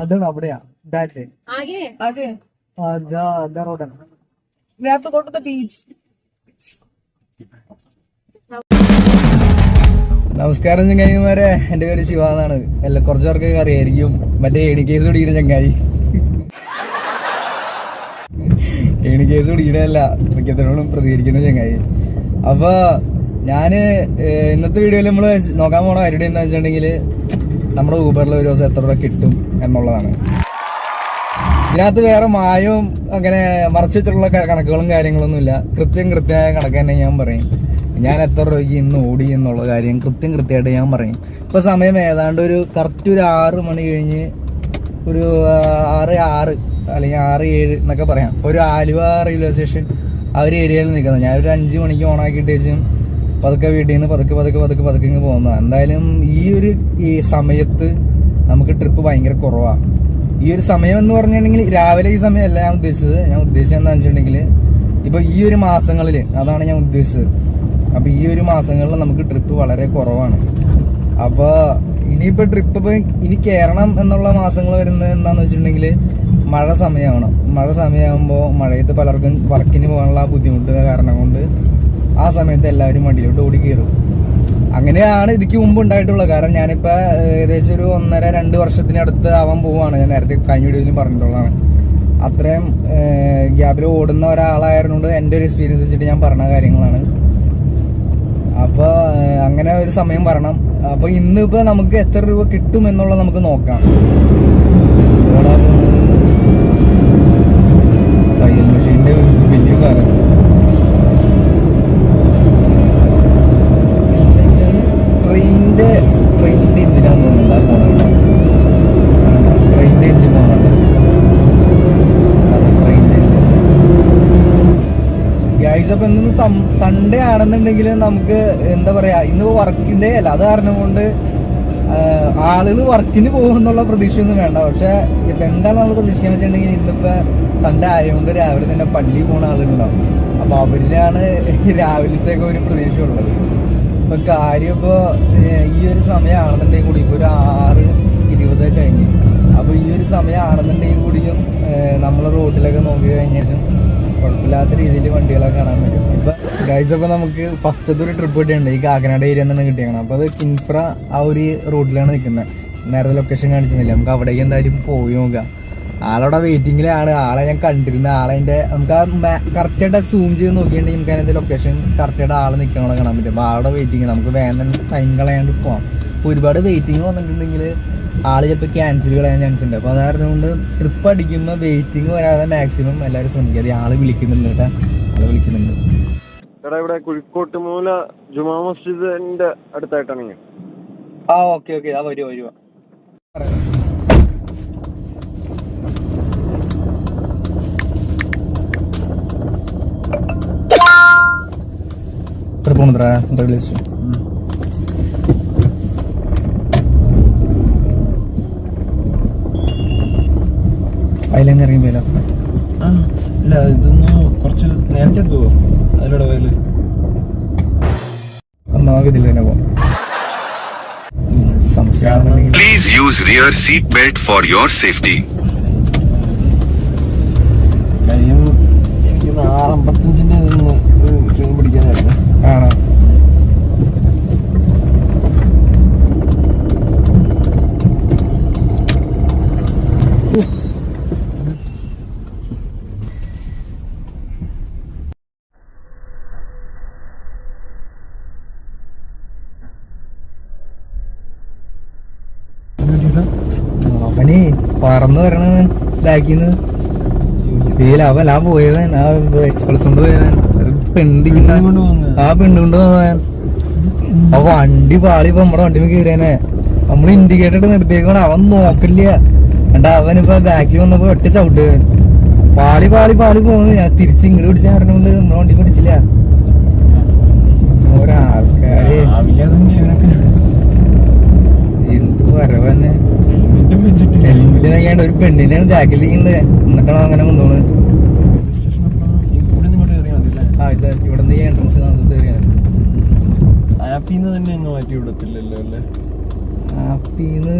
അതാണ് അവിടെയാ. നമസ്കാരം ചങ്ങായിമാരെ. എന്റെ പേര് ശിവ എന്നാണ്. എല്ലാ കുറച്ച് പേർക്കൊക്കെ അറിയായിരിക്കും. മറ്റേ എണി കേസ് പിടിക്കുന്ന ചങ്ങായി. എണി കേസ് പിടിക്കണല്ല മിക്കത്തിനോടും പ്രതികരിക്കുന്ന ചങ്ങായി. അപ്പൊ ഏഹ്, ഇന്നത്തെ വീഡിയോയിൽ നമ്മൾ നോക്കാൻ പോണ കാര്യം എന്താ വെച്ചിട്ടുണ്ടെങ്കിൽ നമ്മുടെ ഊബറിൽ ഒരു ദിവസം എത്ര രൂപ കിട്ടും എന്നുള്ളതാണ്. ഇതിനകത്ത് വേറെ മായവും അങ്ങനെ മറച്ചു വെച്ചിട്ടുള്ള കണക്കുകളും കണക്കുകളും കാര്യങ്ങളൊന്നുമില്ല കൃത്യം കൃത്യമായ കണക്ക് തന്നെ ഞാൻ പറയും. ഞാൻ എത്ര രൂപയ്ക്ക് ഇന്ന് ഓടി എന്നുള്ള കാര്യം കൃത്യം കൃത്യമായിട്ട് ഞാൻ പറയും. ഇപ്പൊ സമയം ഏതാണ്ട് ഒരു കറക്റ്റ് ഒരു ആറ് മണി കഴിഞ്ഞ് ഒരു ആറ് ആറ് അല്ലെങ്കിൽ ആറ് ഏഴ് എന്നൊക്കെ പറയാം. ഒരു ആലുവ റെയിൽവേ സ്റ്റേഷൻ ആ ഒരു ഏരിയയിൽ നിൽക്കുന്നത് ഞാൻ ഒരു അഞ്ച് മണിക്ക് ഓണാക്കിയിട്ട് വെച്ചും പതുക്കെ വീട്ടിൽ നിന്ന് പതുക്കെ പതുക്കെ പതുക്കെ പതുക്കെ ഇങ്ങ് പോകുന്നതാണ് എന്തായാലും ഈ ഒരു ഈ സമയത്ത് നമുക്ക് ട്രിപ്പ് ഭയങ്കര കുറവാണ് ഈ ഒരു സമയം എന്ന് പറഞ്ഞിട്ടുണ്ടെങ്കിൽ രാവിലെ ഈ സമയമല്ല ഞാൻ ഉദ്ദേശിച്ചത്. ഞാൻ ഉദ്ദേശിച്ചത് എന്താണെന്ന് വെച്ചിട്ടുണ്ടെങ്കിൽ ഇപ്പൊ ഈ ഒരു മാസങ്ങളിൽ അതാണ് ഞാൻ ഉദ്ദേശിച്ചത്. അപ്പൊ ഈ ഒരു മാസങ്ങളിൽ നമുക്ക് ട്രിപ്പ് വളരെ കുറവാണ്. അപ്പൊ ഇനിയിപ്പോ ട്രിപ്പ് ഇനി കേരളം എന്നുള്ള മാസങ്ങൾ വരുന്നത് എന്താന്ന് വെച്ചിട്ടുണ്ടെങ്കിൽ മഴ സമയമാണ്. മഴ സമയമാകുമ്പോൾ മഴയത്ത് പലർക്കും വർക്കിന് പോകാനുള്ള ബുദ്ധിമുട്ട് കാരണം കൊണ്ട് ആ സമയത്ത് എല്ലാവരും വണ്ടിയിലോട്ട് ഓടി കയറും. അങ്ങനെയാണ് ഇതിക്ക് മുമ്പ് ഉണ്ടായിട്ടുള്ളത്. കാരണം ഞാനിപ്പോ ഏകദേശം ഒരു ഒന്നര രണ്ട് വർഷത്തിനടുത്ത് ആവാൻ പോവാണ്. ഞാൻ നേരത്തെ കഴിഞ്ഞ വീഡിയോയിലും പറഞ്ഞിട്ടുള്ളതാണ്. അത്രയും ഗ്യാപ്പിൽ ഓടുന്ന ഒരാളായിരുന്നുകൊണ്ട് എന്റെ ഒരു എക്സ്പീരിയൻസ് വെച്ചിട്ട് ഞാൻ പറഞ്ഞ കാര്യങ്ങളാണ്. അപ്പോൾ അങ്ങനെ ഒരു സമയം പറയണം അപ്പൊ ഇന്നിപ്പോ നമുക്ക് എത്ര രൂപ കിട്ടും എന്നുള്ളത് നമുക്ക് നോക്കാം. സൺഡേ ആണെന്നുണ്ടെങ്കിൽ നമുക്ക് എന്താ പറയാ ഇന്ന് വർക്കിന്റെ അല്ല അത് കാരണം കൊണ്ട് ആളുകൾ വർക്കിന് പോകുന്നുള്ള പ്രതീക്ഷയൊന്നും വേണ്ട. പക്ഷെ ഇപ്പൊ എന്താണ് നമ്മൾ പ്രതീക്ഷ വെച്ചിട്ടുണ്ടെങ്കിൽ ഇന്നിപ്പോ സൺഡേ ആയതുകൊണ്ട് രാവിലെ തന്നെ പള്ളിയിൽ പോകുന്ന ആളുകളുണ്ടാവും. അപ്പൊ അവരിലാണ് രാവിലത്തേക്ക് ഒരു പ്രതീക്ഷ ഉള്ളത് ഇപ്പൊ കാര്യം ഇപ്പൊ ഈ ഒരു സമയമാണെന്നുണ്ടെങ്കിൽ കൂടി ഇപ്പൊ ഒരു ആറ് ഇരുപത് കഴിഞ്ഞ്. അപ്പൊ ഈ ഒരു സമയമാണെന്നുണ്ടെങ്കിൽ കൂടിയും നമ്മൾ റോഡിലൊക്കെ നോക്കി കഴിഞ്ഞ ശേഷം കുഴപ്പമില്ലാത്ത രീതിയിൽ വണ്ടികളൊക്കെ കാണാൻ പറ്റും. ഇപ്പൊ ഗൈസ് അപ്പൊ നമുക്ക് ഫസ്റ്റത്തെ ഒരു ട്രിപ്പ് കിട്ടിയുണ്ട് ഈ കാക്കനാട് ഏരിയ തന്നെ കിട്ടിയാണ് അപ്പൊ അത് കിൻഫ്ര ആ ഒരു റോഡിലാണ് നിൽക്കുന്നത് നേരത്തെ ലൊക്കേഷൻ കാണിച്ചിരുന്നില്ല? നമുക്ക് അവിടേക്ക് എന്തായാലും പോയി നോക്കാം. ആളവിടെ വെയിറ്റിങ്ങിലാണ് ആളെ ഞാൻ കണ്ടിരുന്ന ആളെ അതിന്റെ നമുക്ക് ആ കറക്റ്റായിട്ട് സൂം ചെയ്ത് നോക്കിയിട്ടുണ്ടെങ്കിൽ നമുക്ക് അതിന്റെ ലൊക്കേഷൻ കറക്റ്റായിട്ട് ആൾ നിൽക്കണ കാണാൻ പറ്റും. അപ്പൊ ആളുടെ വെയിറ്റിംഗ് നമുക്ക് വേനൽ ടൈം കളയാണ്ട് പോവാം. അപ്പൊ ഒരുപാട് വെയിറ്റിംഗ് വന്നിട്ടുണ്ടെങ്കിൽ ആൾ ചിലപ്പോൾ ക്യാൻസൽ കളയാൻ ചാൻസ് ഉണ്ട്. അപ്പോൾ അതായതുകൊണ്ട് കൊണ്ട് ട്രിപ്പ് അടിക്കുമ്പോൾ വെയിറ്റിംഗ് വരാതെ മാക്സിമം എല്ലാവരും ശ്രമിക്കുക അത് ആൾ വിളിക്കുന്നുണ്ട് കേട്ടോ. ആൾ വിളിക്കുന്നുണ്ട്. എടാ ഇവിടെ കുഴിക്കോട്ട് മൂല ജുമാ മസ്ജിദിന്റെ അടുത്തായിട്ടാണ് ഞാൻ. ആ ഓക്കെ ഓക്കെ ആ വരുവാ വരുവാ. ട്രിപ്പ് എന്താ വിളിച്ചു അതിലെങ്ങനെ ഇറങ്ങിപ്പോയല്ലോ ഇല്ല ഇതൊന്ന് കുറച്ച് നേരത്തെ എത്തുവോ അതിലൂടെ പോയാൽ. നമുക്ക് ഇതിൽ തന്നെ പോവാം please use rear seat belt for your safety safety. എനിക്ക് ആറ് അമ്പത്തഞ്ചിന്റെ ഒന്ന് ട്രെയിൻ പറന്ന് വരണ ഇതാക്കിന്ന് ഇതിൽ അവൻ ആ പോയവൻ ആ എക്സ്പ്രസ് കൊണ്ട് പോയവൻ ആ പെണ്ണ് കൊണ്ട് ആ വണ്ടി പാളി നമ്മടെ വണ്ടി കയറിയാനെ. നമ്മൾ ഇൻഡിക്കേറ്റർ നിർത്തിയേക്കണം അവൻ നോക്കില്ല എന്നിട്ട് അവനിപ്പോ ബാക്കിൽ വന്നപ്പോ ഒറ്റ ചവിട്ട്. പാളി പാളി പാളി പോകുന്നു ഞാൻ തിരിച്ച് ഇങ്ങോട്ട് പിടിച്ചാൽ അറിഞ്ഞുകൊണ്ട് കൊണ്ട് നമ്മുടെ വണ്ടി പിടിച്ചില്ല. ഒരാൾക്കാര് രാവിലെ തന്നെ ഇവനൊക്കെ എന്ത് വരവന്നെ ഹെൽമെറ്റും വെച്ചിട്ടില്ല ഹെൽമെറ്റ് നയ്യാണ്ട് ഒരു പെണ്ണിനെ ജാക്കറ്റിലിരിക്കുന്നത് എന്നിട്ടാണ് അങ്ങനെ അല്ലേ ആ ഇത് ഇവിടെ നിന്ന് എൻട്രൻസ് തന്നെ അങ്ങ് മാറ്റി വിടത്തില്ലല്ലോ അല്ലേ? ആപ്പിന്ന്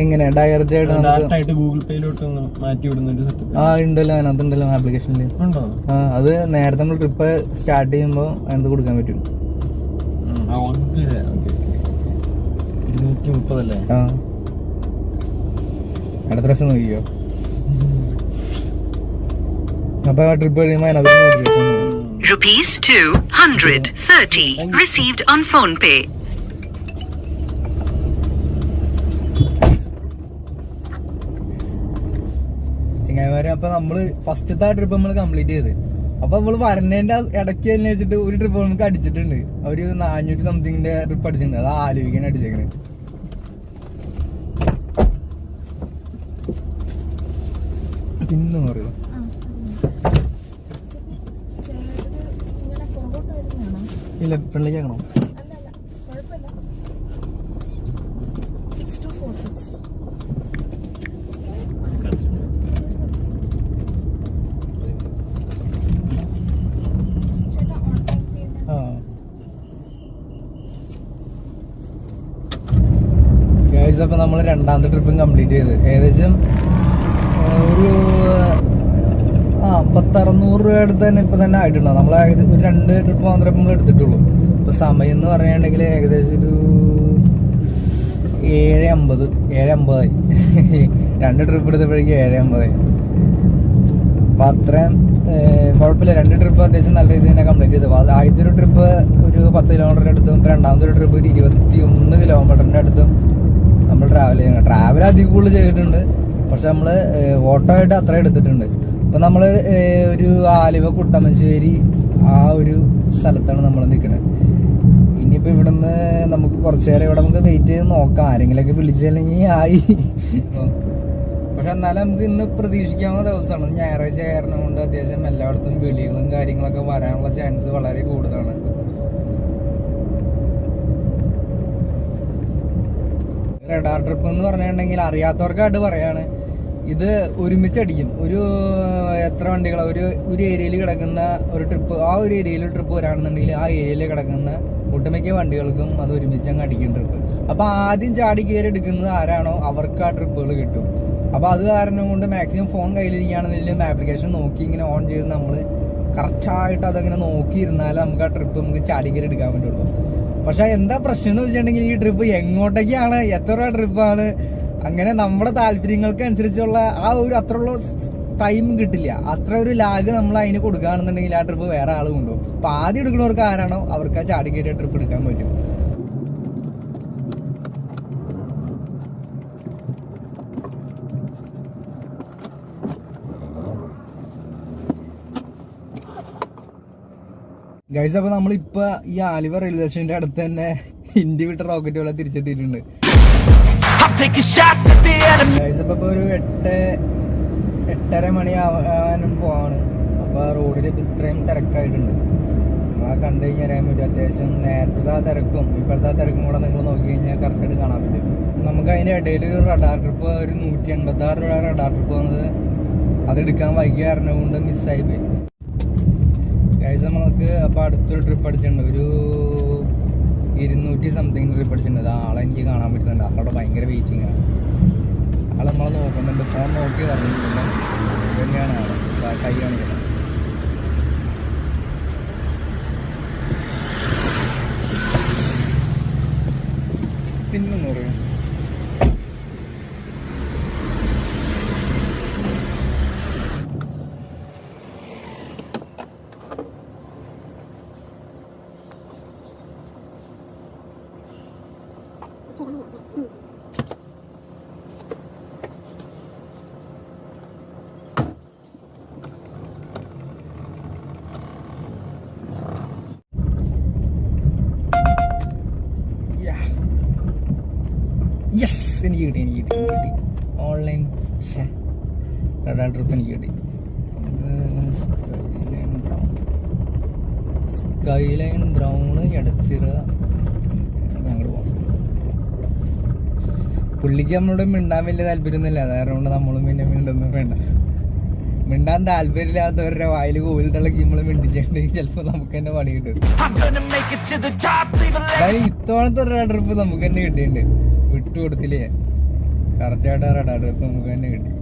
എങ്ങനെ? ഡയറക്റ്റ് ആയിട്ട് ഡയറക്റ്റ് ആയിട്ട് ഗൂഗിൾ പേയിലോട്ട് മാറ്റി വിടുന്ന ഒരു സെറ്റപ്പ് ആ ഉണ്ടല്ലോ. അതിനകത്ത് ഉണ്ടല്ലോ ആപ്ലിക്കേഷനിൽ ഉണ്ടോ? ആ അത് നേരത്തെ നമ്മൾ ട്രിപ്പ് സ്റ്റാർട്ട് ചെയ്യുമ്പോൾ എന്ത് കൊടുക്കാൻ പറ്റും. ഇരുന്നൂറ്റി മുപ്പതല്ലേ ആ. അടുത്ത പ്രാവശ്യം നോക്കിയോ അപ്പൊ ആ ട്രിപ്പ് കഴിയുമ്പോൾ അതിനകത്ത് notification Rupees 230 received on phone pay. ചിങ്ങായിമാരെ അപ്പൊ നമ്മൾ ഫസ്റ്റത്തെ ആ ട്രിപ്പ് നമ്മൾ കംപ്ലീറ്റ് ചെയ്ത്. അപ്പൊ നമ്മൾ വരണേന്റെ ഇടയ്ക്ക് തന്നെ വെച്ചിട്ട് ഒരു ട്രിപ്പ് നമുക്ക് അടിച്ചിട്ടുണ്ട്. അവർ നാനൂറ്റി സംതിങ്ങിന്റെ ട്രിപ്പ് അടിച്ചിട്ടുണ്ട്. അത് ആലോചിക്കാൻ അടിച്ചേക്കണ് പിന്നെ പറയൂ ഇല്ല ഫ്രണ്ടിലേക്ക് ആക്കണോ ആ. ഗൈസ് അപ്പൊ നമ്മൾ രണ്ടാമത്തെ ട്രിപ്പും കംപ്ലീറ്റ് ചെയ്ത്. ഏകദേശം ഒരു ആ പത്തറുന്നൂറ് രൂപ അടുത്ത് തന്നെ ഇപ്പം തന്നെ ആയിട്ടുണ്ടോ നമ്മൾ ഏകദേശം ഒരു രണ്ട് ട്രിപ്പ് മാത്രമേ നമ്മൾ എടുത്തിട്ടുള്ളൂ. ഇപ്പം സമയം എന്ന് പറയുകയാണെങ്കിൽ ഏകദേശം ഒരു ഏഴ് അമ്പത് ഏഴ് അമ്പതായി. രണ്ട് ട്രിപ്പ് എടുത്തപ്പോഴേക്കും ഏഴ് അമ്പതായി. അപ്പം അത്രയും കുഴപ്പമില്ല. രണ്ട് ട്രിപ്പ് അത്യാവശ്യം നല്ല രീതിയിൽ തന്നെ കംപ്ലീറ്റ് ചെയ്തു. അപ്പോൾ ആദ്യത്തെ ഒരു ട്രിപ്പ് ഒരു പത്ത് കിലോമീറ്ററിന്റെ അടുത്തും ഇപ്പം രണ്ടാമത്തെ ഒരു ട്രിപ്പ് ഒരു ഇരുപത്തി ഒന്ന് കിലോമീറ്ററിന്റെ അടുത്തും നമ്മൾ ട്രാവൽ ചെയ്യുന്നത് ട്രാവൽ അധികം കൂടുതൽ ചെയ്തിട്ടുണ്ട്. പക്ഷെ നമ്മൾ ഓട്ടോ ആയിട്ട് അത്ര എടുത്തിട്ടുണ്ട്. ഇപ്പൊ നമ്മൾ ഒരു ആലുവ കുട്ടമശ്ശേരി ആ ഒരു സ്ഥലത്താണ് നമ്മൾ നിൽക്കുന്നത് ഇനിയിപ്പോ ഇവിടുന്ന് നമുക്ക് കുറച്ചു നേരം ഇവിടെ നമുക്ക് വെയിറ്റ് ചെയ്ത് നോക്കാം. ആരെങ്കിലൊക്കെ വിളിച്ചില്ലെങ്കിൽ ആയി. പക്ഷെ എന്നാലും നമുക്ക് ഇന്ന് പ്രതീക്ഷിക്കാവുന്ന ദിവസമാണ്. ഞായറാഴ്ച കാരണം കൊണ്ട് അത്യാവശ്യം എല്ലായിടത്തും വിളികളും കാര്യങ്ങളൊക്കെ വരാനുള്ള ചാൻസ് വളരെ കൂടുതലാണ്. റഡാർ ട്രിപ്പ് എന്ന് പറഞ്ഞിട്ടുണ്ടെങ്കിൽ അറിയാത്തവർക്കായിട്ട് പറയാണ്. ഇത് ഒരുമിച്ച് ഒരുമിച്ചടിക്കും. ഒരു എത്ര വണ്ടികൾ ഒരു ഒരു ഏരിയയിൽ കിടക്കുന്ന ഒരു ട്രിപ്പ് ആ ഒരു ഏരിയയിൽ ട്രിപ്പ് വരാണെന്നുണ്ടെങ്കിൽ ആ ഏരിയയിൽ കിടക്കുന്ന ഒട്ടുമിക്ക വണ്ടികൾക്കും അത് ഒരുമിച്ച് അങ്ങ് അടിക്കും ട്രിപ്പ് അപ്പൊ ആദ്യം ചാടി കയറി എടുക്കുന്നത് ആരാണോ അവർക്ക് ആ ട്രിപ്പുകൾ കിട്ടും. അപ്പൊ അത് കാരണം കൊണ്ട് മാക്സിമം ഫോൺ കയ്യിലിരിക്കുകയാണെന്നുണ്ടെങ്കിലും ആപ്ലിക്കേഷൻ നോക്കി ഇങ്ങനെ ഓൺ ചെയ്ത് നമ്മൾ കറക്റ്റായിട്ട് അതങ്ങനെ നോക്കിയിരുന്നാലേ നമുക്ക് ആ ട്രിപ്പ് നമുക്ക് ചാടി കയറി എടുക്കാൻ പറ്റുള്ളൂ. പക്ഷെ എന്താ പ്രശ്നം എന്ന് വെച്ചിട്ടുണ്ടെങ്കിൽ ഈ ട്രിപ്പ് എങ്ങോട്ടേക്കാണ്? എത്ര രൂപ ട്രിപ്പാണ് അങ്ങനെ നമ്മുടെ താല്പര്യങ്ങൾക്ക് അനുസരിച്ചുള്ള ആ ഒരു ഉള്ള ടൈം കിട്ടില്ല. അത്ര ഒരു ലാഗ് നമ്മൾ അതിന് കൊടുക്കുകയാണെന്നുണ്ടെങ്കിൽ ആ ട്രിപ്പ് വേറെ ആൾ കൊണ്ടുപോകും. അപ്പൊ ആദ്യം എടുക്കുന്നവർക്ക് ആരാണോ അവർക്ക് ആ ചാടി കയറിയ ട്രിപ്പ് എടുക്കാൻ പറ്റും. ഗൈസ് അപ്പൊ നമ്മളിപ്പോ ഈ ആലുവ റെയിൽവേ സ്റ്റേഷന്റെ അടുത്ത് തന്നെ ഇന്ത്യ വിട്ട റോക്കറ്റ് പോലെ തിരിച്ചെത്തിയിട്ടുണ്ട്. ഗൈസ് അപ്പോൾ ഒരു എട്ട് എട്ടര മണി ആവാനും പോവാണ്. അപ്പൊ റോഡിൽ ഇപ്പൊ ഇത്രയും തിരക്കായിട്ടുണ്ട്. ആ കണ്ടു കഴിഞ്ഞാൽ അറിയാൻ പറ്റും. അത്യാവശ്യം നേരത്തെ ആ തിരക്കും. ഇപ്പോഴത്തെ ആ തിരക്കും കൂടെ നിങ്ങൾ നോക്കി കഴിഞ്ഞാൽ കറക്റ്റായിട്ട് കാണാൻ പറ്റും. നമുക്ക് അതിന്റെ ഇടയിൽ ഒരു റഡാർ ട്രിപ്പ് ഒരു നൂറ്റി എൺപത്തി ആറ് രൂപ റഡാർ ട്രിപ്പ് വന്നത് അതെടുക്കാൻ വൈകി കാരണം കൊണ്ട് മിസ്സായി പോയി. നമുക്ക് അപ്പൊ അടുത്തൊരു ട്രിപ്പ് അടിച്ചിട്ടുണ്ട്. ഒരു ഇരുന്നൂറ്റി സംതിങ് ട്രിപ്പ് അടിച്ചിട്ടുണ്ട്. ആളെ എനിക്ക് കാണാൻ പറ്റുന്നുണ്ട്. ആളോട് ഭയങ്കര വെയിറ്റിംഗ് ആണ്. ആൾ നമ്മളെ നോക്കുന്നുണ്ട്. ഫോൺ നോക്കി പറഞ്ഞിട്ടുണ്ട്. തന്നെയാണ് ദാ കൈ കാണിക്കുന്നത് പിന്നൊന്നും പറയും. യെസ് എനിക്ക് കിട്ടി എനിക്ക് കിട്ടി. കിട്ടി ഓൺലൈൻ റഡാർ ട്രിപ്പ് എനിക്ക് കിട്ടി. Skyline brown skyline brown Edachira അങ്ങോട്ട് പോകാം പുള്ളിക്ക് നമ്മളോട് മിണ്ടാൻ വലിയ താല്പര്യമൊന്നുമില്ല. അതുകൊണ്ട് നമ്മളും പിന്നെ മിണ്ടൊന്നും വേണ്ട. മിണ്ടാൻ താല്പര്യമില്ലാത്തവരുടെ വായിൽ കോവിലിട്ടുള്ള നമ്മൾ മിണ്ടിച്ചിട്ടുണ്ടെങ്കിൽ ചിലപ്പോൾ നമുക്ക് തന്നെ പണി കിട്ടും. ഇത്തവണത്തെ ഒരു ട്രിപ്പ് നമുക്ക് തന്നെ കിട്ടിയിട്ടുണ്ട്. വിട്ടു കൊടുത്തില്ലേ? കറക്റ്റായിട്ട് റഡാർ ട്രിപ്പ് നമുക്ക് തന്നെ കിട്ടി.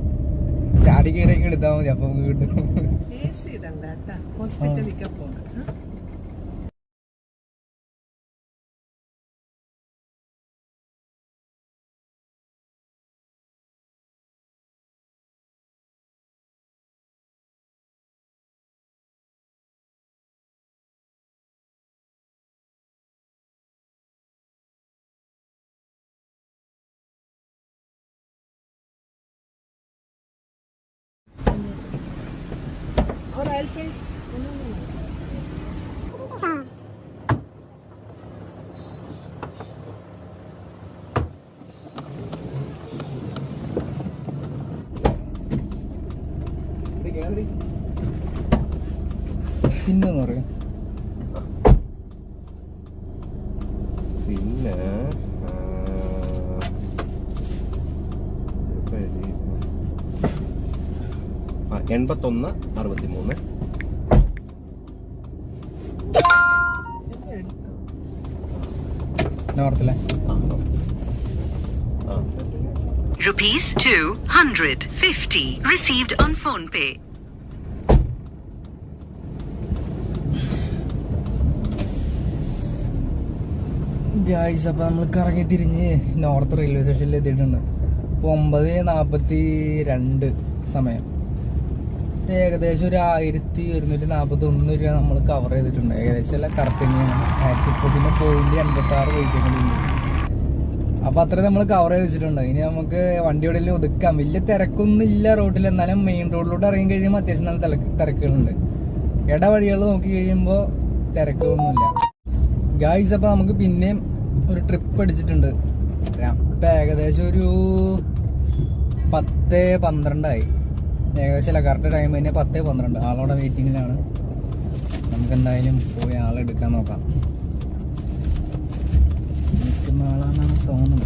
ചാടി കയറി എടുത്താൽ മതി അപ്പൊ നമുക്ക് കിട്ടും. കേട്ടാ എൺപത്തൊന്ന് അറുപത്തി മൂന്ന് നോർത്തിലെ ആ Rupees 250 received on phone pay. Guys അപ്പൊ നമ്മൾ കറങ്ങി തിരിഞ്ഞ് നോർത്ത് റെയിൽവേ സ്റ്റേഷനിൽ എത്തിയിട്ടുണ്ട്. അപ്പോൾ ഒമ്പത് നാപ്പത്തി രണ്ട് സമയം. ഏകദേശം ഒരു ആയിരത്തി ഒരുന്നൂറ്റി നാപ്പത്തി ഒന്ന് രൂപ നമ്മൾ കവർ ചെയ്തിട്ടുണ്ട്. ഏകദേശം എല്ലാം കറക്റ്റ് തന്നെയാണ്. ആയിരത്തി മുപ്പത്തിന്റെ പോയിന്റ് എൺപത്താറ് ആറ് പൈസ അപ്പൊ അത്ര നമ്മൾ കവർ ചെയ്ത് വെച്ചിട്ടുണ്ട്. ഇനി നമുക്ക് വണ്ടി എവിടെയെങ്കിലും ഒതുക്കാം. വലിയ തിരക്കൊന്നും ഇല്ല റോഡിൽ എന്നാലും മെയിൻ റോഡിലോട്ട് ഇറങ്ങി കഴിയുമ്പോൾ അത്യാവശ്യം നല്ല തിരക്ക് തിരക്കുകളുണ്ട്. ഇടവഴികൾ നോക്കി കഴിയുമ്പോൾ തിരക്കുകളൊന്നുമില്ല. ഗായ്സ് അപ്പോൾ നമുക്ക് പിന്നെയും ഒരു ട്രിപ്പ് അടിച്ചിട്ടുണ്ട് ഇപ്പം ഏകദേശം ഒരു പത്ത് പന്ത്രണ്ടായി. ഏകദേശം അല്ല കറക്റ്റ് ടൈം തന്നെ പത്ത് പന്ത്രണ്ട്. ആളോടെ വെയിറ്റിങ്ങിലാണ് നമുക്ക് എന്തായാലും പോയി ആളെടുക്കാൻ നോക്കാം. നിൽക്കുന്ന ആളാണെന്നാണ് തോന്നുന്നത്.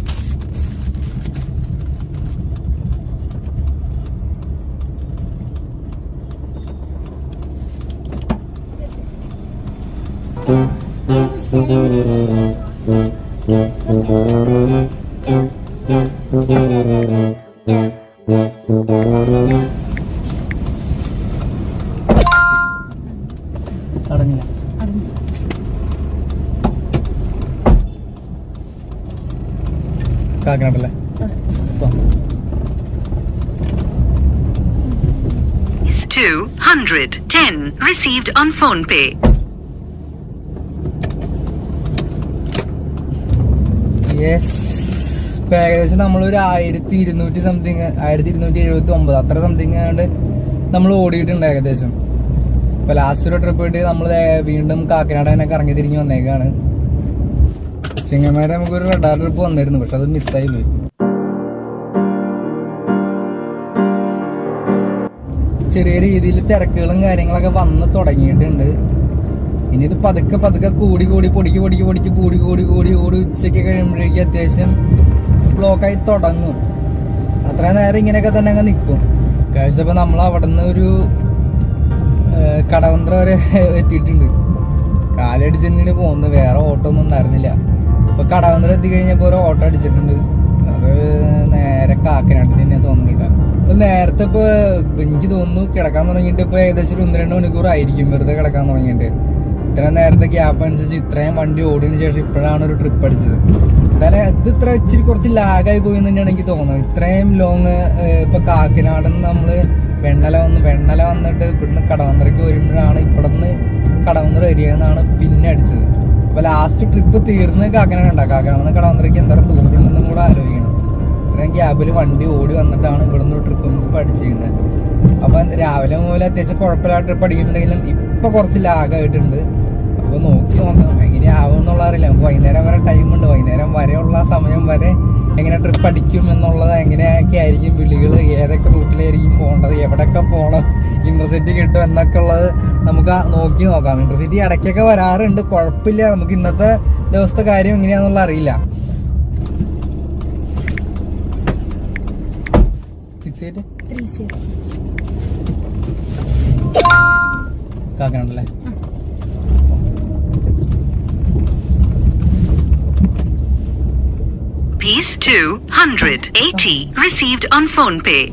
അടങ്ങില്ല കാക്കനാട്ടല്ലേ? Is 210 received on phone pay. Yes ഇപ്പൊ ഏകദേശം നമ്മളൊരു ആയിരത്തി ഇരുന്നൂറ്റി സംതിങ് ആയിരത്തി ഇരുന്നൂറ്റി എഴുപത്തി ഒമ്പത് അത്ര സംതിങ് ആണ്ട് നമ്മൾ ഓടിയിട്ടുണ്ട് ഏകദേശം. ഇപ്പൊ ലാസ്റ്റ് ഒരു ട്രിപ്പ് കിട്ടി നമ്മൾ വീണ്ടും കാക്കനാട് തന്നെ കറങ്ങി തിരിഞ്ഞ് വന്നേക്കാണ്. ചിങ്ങമ്മയുടെ നമുക്കൊരു റഡാർ ട്രിപ്പ് വന്നിരുന്നു പക്ഷെ അത് മിസ്സായി പോയി. ചെറിയ രീതിയിൽ തിരക്കുകളും കാര്യങ്ങളൊക്കെ വന്ന് തുടങ്ങിയിട്ടുണ്ട്. ഇനി ഇത് പതുക്കെ പതുക്കെ കൂടി കൂടി പൊടിക്ക് പൊടിക്ക് പൊടിക്ക് കൂടി കൂടി കൂടി കൂടി ഉച്ചയ്ക്ക് കഴിയുമ്പോഴേക്കും അത്യാവശ്യം ബ്ലോക്കായി തുടങ്ങും. അത്രയും നേരം ഇങ്ങനെയൊക്കെ തന്നെ അങ്ങ് നിൽക്കും. കഴിച്ചപ്പോൾ നമ്മൾ അവിടെ നിന്ന് ഒരു കടവന്ത്ര വരെ എത്തിയിട്ടുണ്ട്. കാലടിച്ചിട്ട് പോകുന്നു വേറെ ഓട്ടോ ഒന്നും ഉണ്ടായിരുന്നില്ല. ഇപ്പൊ കടവന്ത്ര എത്തി കഴിഞ്ഞപ്പോ ഒരു ഓട്ടോ അടിച്ചിട്ടുണ്ട്. അത് നേരെ കാക്കനാട്ടിൽ തന്നെ തോന്നുന്നുണ്ട് ഇപ്പൊ നേരത്തെ ഇപ്പൊ എനിക്ക് തോന്നുന്നു കിടക്കാൻ തുടങ്ങിയിട്ട് ഇപ്പൊ ഏകദേശം ഒരു ഒന്ന് രണ്ട് മണിക്കൂർ ആയിരിക്കും വെറുതെ കിടക്കാൻ തുടങ്ങിയിട്ട്. ഇത്ര നേരത്തെ ഗ്യാപ്പ് അനുസരിച്ച് ഇത്രയും വണ്ടി ഓടിയതിനു ശേഷം ഇപ്പോഴാണ് ഒരു ട്രിപ്പ് അടിച്ചത്. എന്തായാലും ഇത് ഇത്ര ഇച്ചിരി കുറച്ച് ലാഗായി പോയി തന്നെയാണ് എനിക്ക് തോന്നുന്നത്. ഇത്രയും ലോങ് ഇപ്പൊ കാക്കിനാടെന്ന് നമ്മൾ വെണ്ണല വന്ന് വെണ്ണല വന്നിട്ട് ഇവിടുന്ന് കടവന്ത്രയ്ക്ക് വരുമ്പോഴാണ് ഇവിടുന്ന് കടവന്തര വരിക എന്നാണ് പിന്നെ അടിച്ചത്. അപ്പൊ ലാസ്റ്റ് ട്രിപ്പ് തീർന്ന് കാക്കനാട് ഉണ്ടാക്കുക കാക്കനാട് കടവന്ത്രയ്ക്ക് എന്തോരം ദൂരമുണ്ടെന്നും കൂടെ ആലോചിക്കണം. ഇത്രയും ഗ്യാപ്പിൽ വണ്ടി ഓടി വന്നിട്ടാണ് ഇവിടുന്ന് ട്രിപ്പ് നമുക്ക് പഠിച്ചിരിക്കുന്നത് അപ്പൊ രാവിലെ മുതൽ അത്യാവശ്യം കുഴപ്പമില്ലാത്ത ട്രിപ്പ് അടിക്കുന്നുണ്ടെങ്കിലും ഇപ്പൊ കുറച്ച് ലാഗായിട്ടുണ്ട് അപ്പൊ നോക്കി നോക്കാം എങ്ങനെയാവും എന്നുള്ള അറിയില്ല നമുക്ക് വൈകുന്നേരം വരെ ടൈമുണ്ട്. വൈകുന്നേരം വരെയുള്ള സമയം വരെ എങ്ങനെ ട്രിപ്പ് അടിക്കും എന്നുള്ളത് എങ്ങനെയൊക്കെ ആയിരിക്കും വിളികൾ ഏതൊക്കെ റൂട്ടിലായിരിക്കും പോകേണ്ടത് എവിടെയൊക്കെ പോകണം ഇന്റർസിറ്റി കിട്ടും എന്നൊക്കെ ഉള്ളത് നമുക്ക് നോക്കി നോക്കാം. ഇന്റർസിറ്റി ഇടയ്ക്കൊക്കെ വരാറുണ്ട്. കുഴപ്പമില്ല. നമുക്ക് ഇന്നത്തെ ദിവസത്തെ കാര്യം എങ്ങനെയാണെന്നുള്ള അറിയില്ല. സിക്സ് എയ്റ്റ് കാക്കനാടല്ലേ Rupees 280 received on phone pay.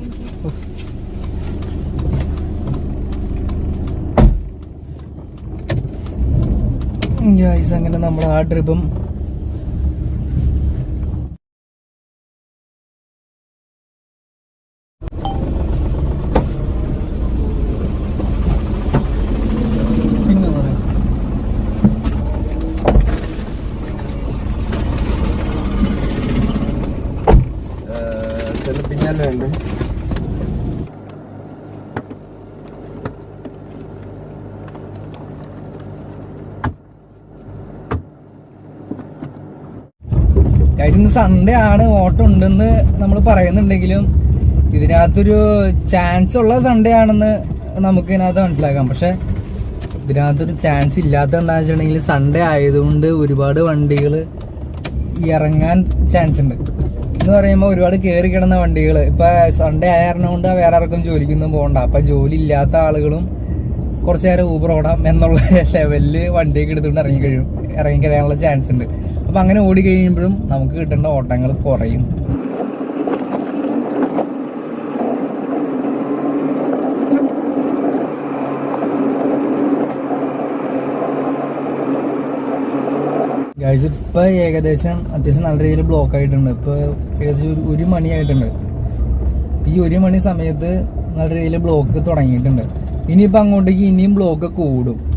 അങ്ങനെ നമ്മൾ ആ ട്രിപ്പും പിന്നെ പറയാം തെളിപ്പിഞ്ഞാലും ഉണ്ട് ഗൈസ് ഇന്ന് സൺഡേ ആണ് ഓട്ടം ഉണ്ടെന്ന് നമ്മൾ പറയുന്നുണ്ടെങ്കിലും ഇതിനകത്തൊരു ചാൻസ് ഉള്ള സൺഡേ ആണെന്ന് നമുക്ക് ഇതിനകത്ത് മനസ്സിലാക്കാം. പക്ഷെ ഇതിനകത്തൊരു ചാൻസ് ഇല്ലാത്ത എന്താണെന്ന് വെച്ചിട്ടുണ്ടെങ്കിൽ സൺഡേ ആയതുകൊണ്ട് ഒരുപാട് വണ്ടികൾ ഇറങ്ങാൻ ചാൻസ് ഉണ്ട്. എന്ന് പറയുമ്പോൾ ഒരുപാട് കയറി കിടന്ന വണ്ടികൾ ഇപ്പൊ സൺഡേ ആയ കാരണം കൊണ്ട് വേറെ ആർക്കും ജോലിക്കൊന്നും പോകണ്ട. അപ്പൊ ജോലി ഇല്ലാത്ത ആളുകളും കുറച്ച് നേരം ഊബർ ഓടാം എന്നുള്ള ലെവലിൽ വണ്ടിയൊക്കെ എടുത്തുകൊണ്ട് ഇറങ്ങി കഴിയും. ഇറങ്ങി കഴിയാനുള്ള ചാൻസ് ഉണ്ട്. അപ്പൊ അങ്ങനെ ഓടി കഴിയുമ്പോഴും നമുക്ക് കിട്ടേണ്ട ഓട്ടങ്ങൾ കുറയും. ഇപ്പൊ ഏകദേശം അത്യാവശ്യം നല്ല രീതിയിൽ ബ്ലോക്ക് ആയിട്ടുണ്ട്. ഇപ്പൊ ഏകദേശം ഒരു- മണിയായിട്ടുണ്ട് ഈ ഒരു മണി സമയത്ത് നല്ല രീതിയിൽ ബ്ലോക്ക് തുടങ്ങിയിട്ടുണ്ട്. ഇനിയിപ്പോ അങ്ങോട്ടേക്ക് ഇനിയും ബ്ലോക്ക് കൂടും.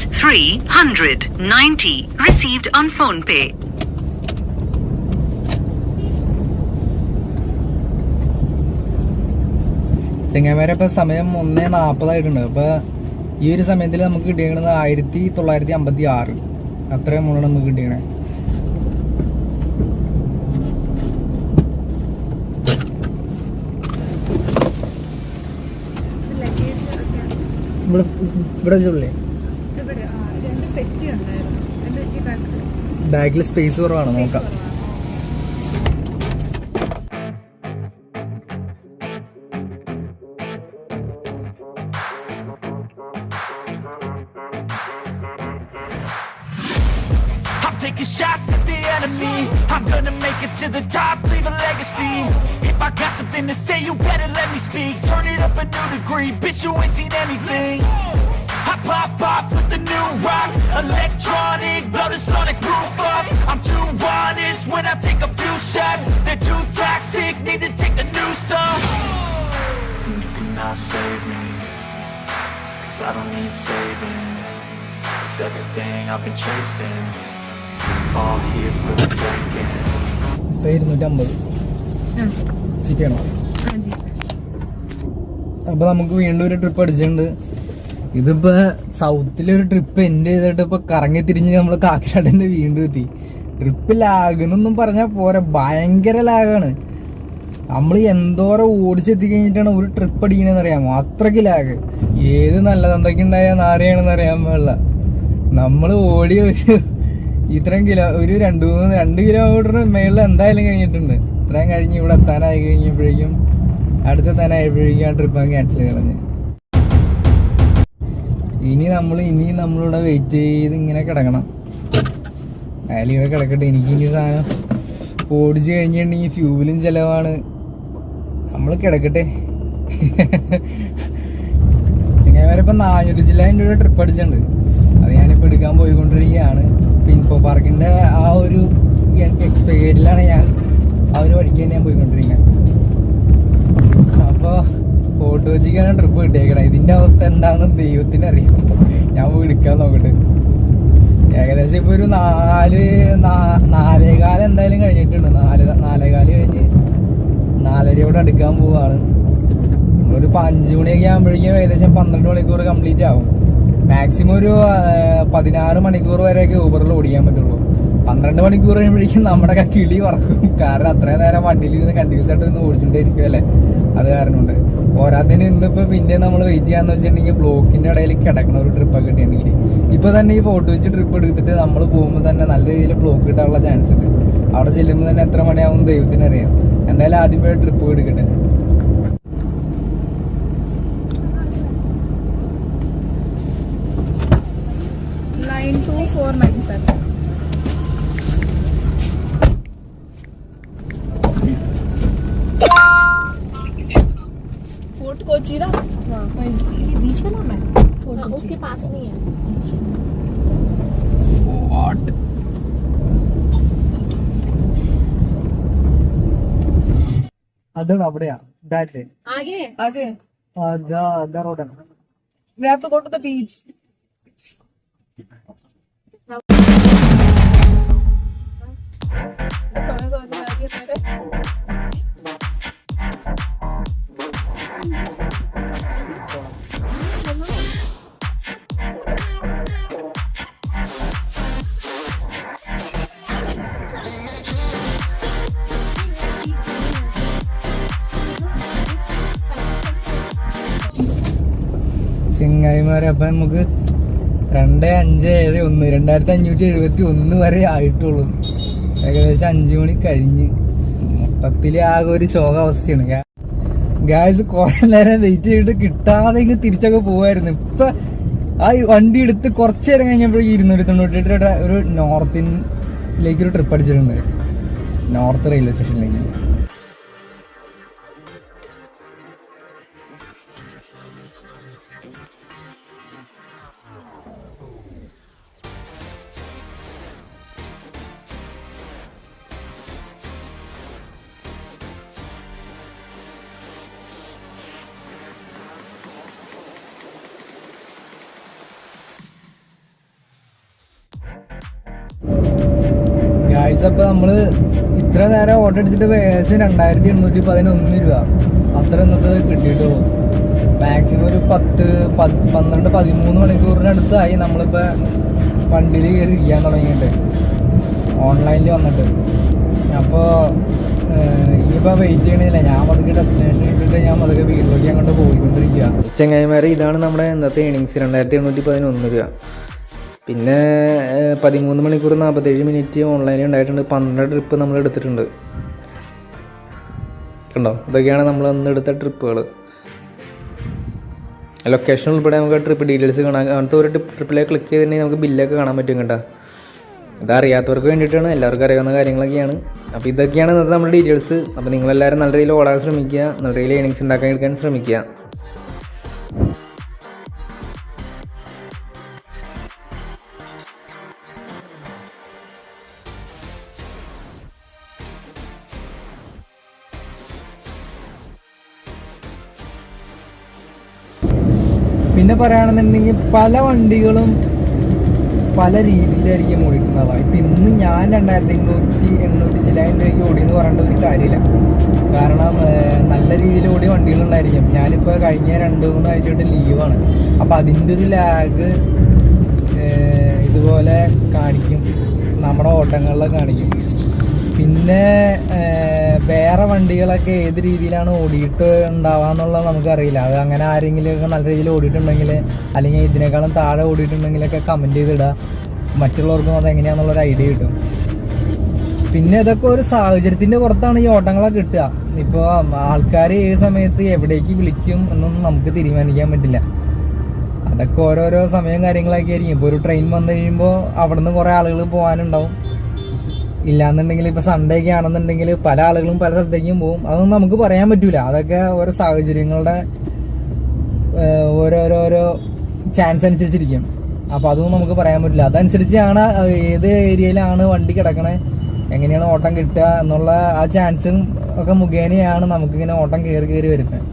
Rupees 390 received on phone pay. ചെങ്ങന്മാരെ ഇപ്പൊ സമയം ഒന്നേ നാപ്പതായിട്ടുണ്ട്. അപ്പൊ ഈ ഒരു സമയത്തിൽ നമുക്ക് കിട്ടിയേക്കുന്നത് ആയിരത്തി തൊള്ളായിരത്തി അമ്പത്തി ആറ് അത്രയും മുകളിൽ നമുക്ക് കിട്ടിയണേ ഇവിടെ ഇവിടെ ചുള്ളേ ബാഗിൽ സ്പേസ് കുറവാണ് നോക്കാം I'm taking shots at the enemy. I'm gonna make it to the top, leave a legacy. If I got something to say, you better let me speak. Turn it up a new degree, bitch, you ain't seen anything. I pop off with the new rock, electronic, blow the sonic roof up. I'm too honest when I take a few shots. They're too toxic, need to take a new song. And you cannot save me, cause I don't need saving. It's everything I've been chasing. All here for the taking. ഇപ്പൊ ഇരുന്നൂറ്റമ്പത് ചിക്കണോ അപ്പൊ നമുക്ക് വീണ്ടും ഒരു trip അടിച്ചിട്ടുണ്ട് ഇതിപ്പോ സൗത്തിലൊരു trip end ചെയ്തിട്ട് ഇപ്പൊ കറങ്ങി തിരിഞ്ഞ് നമ്മൾ കാക്കിനാടിന്റെ വീണ്ടും എത്തി. ട്രിപ്പ് ലാഗ് എന്നൊന്നും പറഞ്ഞാൽ പോരാ. ഭയങ്കര ലാഗാണ് നമ്മൾ എന്തോരം ഓടിച്ചെത്തി കഴിഞ്ഞിട്ടാണ് ഒരു ട്രിപ്പ് അടിക്കണെന്ന് അറിയാമോ അത്രയ്ക്ക് ലാഗ് ഏത് നല്ല എന്തൊക്കെ ഉണ്ടായ നാരയാണെന്ന് അറിയാൻ പാടില്ല. നമ്മൾ ഓടി ഒരു ഇത്രയും കിലോ ഒരു രണ്ട് മൂന്ന് രണ്ട് കിലോമീറ്റർ മേളിൽ എന്തായാലും കഴിഞ്ഞിട്ടുണ്ട്. ഇത്രയും കഴിഞ്ഞ് ഇവിടെ എത്താനായി കഴിഞ്ഞപ്പോഴേക്കും അടുത്ത അടുത്തെത്താനായപ്പോഴേക്കും ആ ട്രിപ്പ് അങ്ങ് ക്യാൻസൽ കളഞ്ഞ്. ഇനി നമ്മൾ ഇനി നമ്മളിവിടെ വെയിറ്റ് ചെയ്ത് ഇങ്ങനെ കിടക്കണം. അയാൾ ഇവിടെ കിടക്കട്ടെ. എനിക്ക് ഇനി സാധനം ഓടിച്ചു കഴിഞ്ഞിട്ടുണ്ടെങ്കിൽ ഫ്യൂവലും ചിലവാണ്. നമ്മൾ കിടക്കട്ടെ. ഇങ്ങനെ വരെ ഇപ്പം നാനൂറ്റി ജില്ല ഒരു ട്രിപ്പ് അടിച്ചിട്ടുണ്ട്. അത് ഞാനിപ്പോൾ എടുക്കാൻ പോയിക്കൊണ്ടിരിക്കുകയാണ്. പിൻഫോ ഇൻഫോ പാർക്കിന്റെ ആ ഒരു എക്സ്പെയറിലാണ് ഞാൻ ആ ഒരു വഴിക്ക് തന്നെ പോയിക്കൊണ്ടിരിക്കുന്നത്. അപ്പൊ ഫോട്ടോ വെച്ചിക്കാണ് ട്രിപ്പ് കിട്ടിയേക്കണം. ഇതിന്റെ അവസ്ഥ എന്താണെന്ന് ദൈവത്തിന് അറിയാം ഞാൻ പോയി എടുക്കാൻ നോക്കട്ടെ. ഏകദേശം ഇപ്പൊ ഒരു നാല് നാലേകാലം എന്തായാലും കഴിഞ്ഞിട്ടുണ്ട്. നാല് നാലേകാൽ കഴിഞ്ഞ് നാലരയോടെ അടുക്കാൻ പോവാണ്. നമ്മളൊരു അഞ്ചു മണിയൊക്കെ ആകുമ്പോഴേക്കും ഏകദേശം പന്ത്രണ്ട് മണിക്കൂർ കംപ്ലീറ്റ് ആവും. മാക്സിമം ഒരു പതിനാറ് മണിക്കൂർ വരെയൊക്കെ ഊബറിൽ ഓടിക്കാൻ പറ്റുള്ളൂ. പന്ത്രണ്ട് മണിക്കൂർ കഴിയുമ്പോഴേക്കും നമ്മുടെ കിളി വറക്കും. കാരണം അത്രയും നേരം വണ്ടിയിൽ ഇരുന്ന് കണ്ടിന്യൂസ് ആയിട്ട് ഒന്ന് ഓടിച്ചുകൊണ്ടേ ഇരിക്കുമല്ലേ അത് കാരണമുണ്ട്. പോരാത്തിന് ഇന്നിപ്പോ പിന്നെ നമ്മൾ വെയിറ്റ് ചെയ്യാന്ന് വെച്ചിട്ടുണ്ടെങ്കിൽ ബ്ലോക്കിന്റെ ഇടയിൽ കിടക്കണ ഒരു ട്രിപ്പ് കിട്ടിയിട്ടുണ്ടെങ്കിൽ ഇപ്പൊ തന്നെ ഈ ഫോട്ടോ വെച്ച് ട്രിപ്പ് എടുത്തിട്ട് നമ്മൾ പോകുമ്പോൾ തന്നെ നല്ല രീതിയിൽ ബ്ലോക്ക് കിട്ടാനുള്ള ചാൻസ് ഉണ്ട്. അവിടെ ചെല്ലുമ്പോൾ തന്നെ എത്ര മണിയാവും ദൈവത്തിന് അറിയാം. എന്തായാലും ആദ്യമേ ട്രിപ്പ് എടുക്കട്ടെ. ഫോർ നയൻ അതാണ് അവിടെയാ. ബാറ്റിലെ ആകെ? ആകെ ആ ദാ ദാ റോഡാണ്. വി ദ ബീച്ച് അപ്പൊ നമുക്ക് രണ്ട് അഞ്ച് ഏഴ് ഒന്ന്. രണ്ടായിരത്തി അഞ്ഞൂറ്റി എഴുപത്തി ഒന്ന് വരെ ആയിട്ടുള്ളൂ. ഏകദേശം അഞ്ചു മണി കഴിഞ്ഞ്. മൊത്തത്തിൽ ആകെ ഒരു ശോകാവസ്ഥയാണ്. ഗ്യാസ് കുറെ നേരം വെയിറ്റ് ചെയ്തിട്ട് കിട്ടാതെ ഇങ്ങ് തിരിച്ചൊക്കെ പോവായിരുന്നു. ഇപ്പൊ ആ വണ്ടി എടുത്ത് കുറച്ച് നേരം കഴിഞ്ഞപ്പോൾ ഇരുന്നൂറ്റി തൊണ്ണൂറ്റി എട്ട് ഒരു നോർത്തിലേക്ക് ഒരു ട്രിപ്പ് അടിച്ചിട്ടുണ്ട്. നോർത്ത് റെയിൽവേ സ്റ്റേഷനിലേക്ക് ഓട്ടോ അടിച്ചിട്ട് ഏകദേശം രണ്ടായിരത്തി എണ്ണൂറ്റി പതിനൊന്ന് രൂപ. അത്ര ഇന്നത്തെ കിട്ടിയിട്ടുള്ളൂ. മാക്സിമം ഒരു പത്ത് പത്ത് പന്ത്രണ്ട് പതിമൂന്ന് മണിക്കൂറിനടുത്തായി നമ്മളിപ്പോൾ വണ്ടിയിൽ കയറി ഇരിക്കാൻ തുടങ്ങിയിട്ട് ഓൺലൈനിൽ വന്നിട്ട്. അപ്പോൾ ഇനിയിപ്പോൾ വെയിറ്റ് ചെയ്യണില്ല. ഞാൻ പതുക്കെ ഡെസ്റ്റിനേഷൻ ഇട്ടിട്ട് ഞാൻ പതുക്കെ വീട്ടിലേക്ക് അങ്ങോട്ട് പോയിക്കൊണ്ടിരിക്കുക ചെങ്ങായിമാരെ ഇതാണ് നമ്മുടെ ഇന്നത്തെ ഏണിങ്സ് രണ്ടായിരത്തി എണ്ണൂറ്റി പതിനൊന്ന് രൂപ. പിന്നെ പതിമൂന്ന് മണിക്കൂർ നാൽപ്പത്തേഴ് മിനിറ്റ് ഓൺലൈനിൽ ഉണ്ടായിട്ടുണ്ട്. പന്ത്രണ്ട് ട്രിപ്പ് നമ്മൾ എടുത്തിട്ടുണ്ട്. കണ്ടോ ഇതൊക്കെയാണ് നമ്മൾ അന്ന് എടുത്ത ട്രിപ്പുകൾ ലൊക്കേഷൻ ഉൾപ്പെടെ നമുക്ക് ട്രിപ്പ് ഡീറ്റെയിൽസ് കാണാം അങ്ങനത്തെ ഒരു ട്രിപ്പിലേക്ക് ക്ലിക്ക് ചെയ്തിട്ടുണ്ടെങ്കിൽ നമുക്ക് ബില്ലൊക്കെ കാണാൻ പറ്റും കേട്ടോ. ഇതറിയാത്തവർക്ക് വേണ്ടിയിട്ടാണ് എല്ലാവർക്കും അറിയാവുന്ന കാര്യങ്ങളൊക്കെയാണ്. അപ്പോൾ ഇതൊക്കെയാണ് ഇന്നത്തെ നമ്മുടെ ഡീറ്റെയിൽസ് അപ്പോൾ നിങ്ങളെല്ലാവരും നല്ല രീതിയിൽ ഓടാൻ ശ്രമിക്കുക നല്ല രീതിയിൽ ഏണിങ്സ് ഉണ്ടാക്കാൻ എടുക്കാൻ ശ്രമിക്കുക. പിന്നെ പറയുകയാണെന്നുണ്ടെങ്കിൽ പല വണ്ടികളും പല രീതിയിലായിരിക്കും ഓടിക്കുന്നതാണ് ഇപ്പം ഇന്ന് ഞാൻ രണ്ടായിരത്തി എണ്ണൂറ്റി എണ്ണൂറ്റി ചില്ലായിരം രൂപയ്ക്ക് ഓടി എന്ന് പറയേണ്ട ഒരു കാര്യമില്ല. കാരണം നല്ല രീതിയിൽ ഓടിയ വണ്ടികളുണ്ടായിരിക്കും. ഞാനിപ്പോൾ കഴിഞ്ഞ രണ്ട് മൂന്ന് ആഴ്ചയായിട്ട് ലീവാണ്. അപ്പം അതിന്റെ ഒരു ലാഗ് ഇതുപോലെ കാണിക്കും. നമ്മുടെ ഓട്ടങ്ങളിലൊക്കെ കാണിക്കും. പിന്നെ വേറെ വണ്ടികളൊക്കെ ഏത് രീതിയിലാണ് ഓടിയിട്ട് ഉണ്ടാവാന്നുള്ളത് നമുക്കറിയില്ല. അത് അങ്ങനെ ആരെങ്കിലുമൊക്കെ നല്ല രീതിയിൽ ഓടിയിട്ടുണ്ടെങ്കിൽ അല്ലെങ്കിൽ ഇതിനേക്കാളും താഴെ ഓടിയിട്ടുണ്ടെങ്കിലൊക്കെ കമന്റ് ചെയ്തിടുക. മറ്റുള്ളവർക്കും അത് എങ്ങനെയാണെന്നുള്ളൊരു ഐഡിയ കിട്ടും. പിന്നെ ഇതൊക്കെ ഒരു സാഹചര്യത്തിന്റെ പുറത്താണ് ഈ ഓട്ടങ്ങളൊക്കെ കിട്ടുക. ഇപ്പോൾ ആൾക്കാർ ഏത് സമയത്ത് എവിടേക്ക് വിളിക്കും എന്നൊന്നും നമുക്ക് തീരുമാനിക്കാൻ പറ്റില്ല. അതൊക്കെ ഓരോരോ സമയം കാര്യങ്ങളൊക്കെ ആയിരിക്കും. ഇപ്പോൾ ഒരു ട്രെയിൻ വന്നു കഴിയുമ്പോൾ അവിടെ നിന്ന് കുറേ ആളുകൾ പോകാനുണ്ടാവും. ഇല്ലാന്നുണ്ടെങ്കിൽ ഇപ്പൊ സൺഡേ ഒക്കെ ആണെന്നുണ്ടെങ്കിൽ പല ആളുകളും പല സ്ഥലത്തേക്കും പോകും. അതൊന്നും നമുക്ക് പറയാൻ പറ്റൂല. അതൊക്കെ ഓരോ സാഹചര്യങ്ങളുടെ ഓരോരോരോ ചാൻസ് അനുസരിച്ചിരിക്കും. അപ്പൊ അതൊന്നും നമുക്ക് പറയാൻ പറ്റില്ല അതനുസരിച്ചാണ് ഏത് ഏരിയയിലാണ് വണ്ടി കിടക്കണേ എങ്ങനെയാണ് ഓട്ടം കിട്ടുക എന്നുള്ള ആ ചാൻസും ഒക്കെ മുഖേനയാണ് നമുക്കിങ്ങനെ ഓട്ടം കയറി കയറി വരുന്നത്.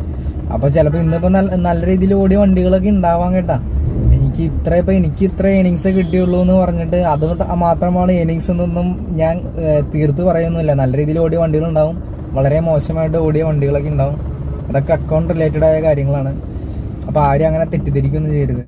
അപ്പൊ ചിലപ്പോൾ ഇന്നിപ്പോ നല്ല രീതിയിൽ ഓടിയ വണ്ടികളൊക്കെ ഉണ്ടാവാൻ കേട്ടാ. എനിക്ക് ഇത്ര ഇപ്പൊ എനിക്ക് ഇത്ര ഇന്നിങ്സ് കിട്ടിയുള്ളൂ എന്ന് പറഞ്ഞിട്ട് അത് മാത്രമാണ് ഇന്നിങ്സ് എന്നൊന്നും ഞാൻ തീർത്ത് പറയുന്നില്ല. നല്ല രീതിയിൽ ഓടിയ വണ്ടികൾ ഉണ്ടാവും വളരെ മോശമായിട്ട് ഓടിയ വണ്ടികളൊക്കെ ഉണ്ടാവും. അതൊക്കെ അക്കൗണ്ട് റിലേറ്റഡ് ആയ കാര്യങ്ങളാണ്. അപ്പൊ ആരും അങ്ങനെ തെറ്റിദ്ധരിക്കൊന്നും ചെയ്യരുത്.